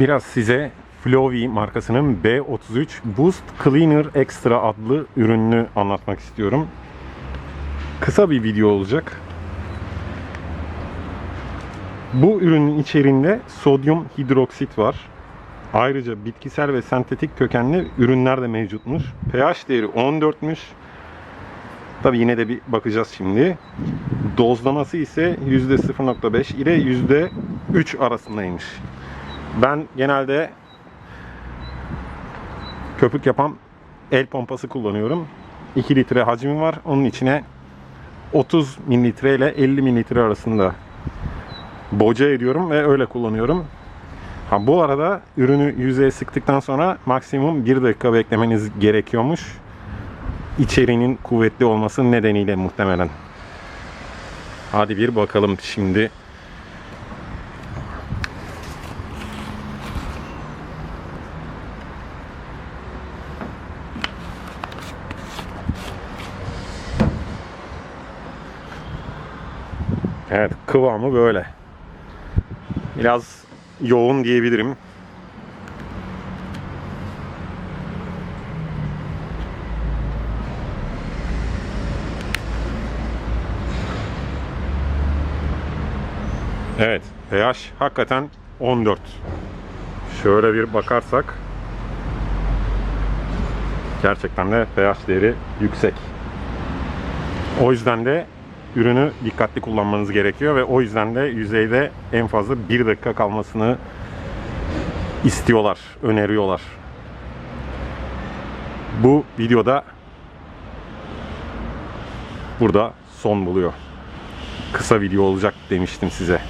Biraz size Flowy markasının B33 Boost Cleaner Extra adlı ürününü anlatmak istiyorum. Kısa bir video olacak. Bu ürünün içeriğinde sodyum hidroksit var. Ayrıca bitkisel ve sentetik kökenli ürünler de mevcutmuş. pH değeri 14'müş. Tabi yine de bir bakacağız şimdi. Dozlaması ise %0.5 ile %3 arasındaymış. Ben genelde köpük yapan el pompası kullanıyorum. 2 litre hacmi var. Onun içine 30 mililitre ile 50 mililitre arasında boca ediyorum ve öyle kullanıyorum. Ha bu arada ürünü yüzeye sıktıktan sonra maksimum 1 dakika beklemeniz gerekiyormuş. İçeriğinin kuvvetli olması nedeniyle muhtemelen. Hadi bir bakalım şimdi. Evet kıvamı böyle. Biraz yoğun diyebilirim. Evet, pH hakikaten 14. Şöyle bir bakarsak gerçekten de pH değeri yüksek. O yüzden de ürünü dikkatli kullanmanız gerekiyor ve o yüzden de yüzeyde en fazla 1 dakika kalmasını istiyorlar, öneriyorlar. Bu videoda burada son buluyor. Kısa video olacak demiştim size.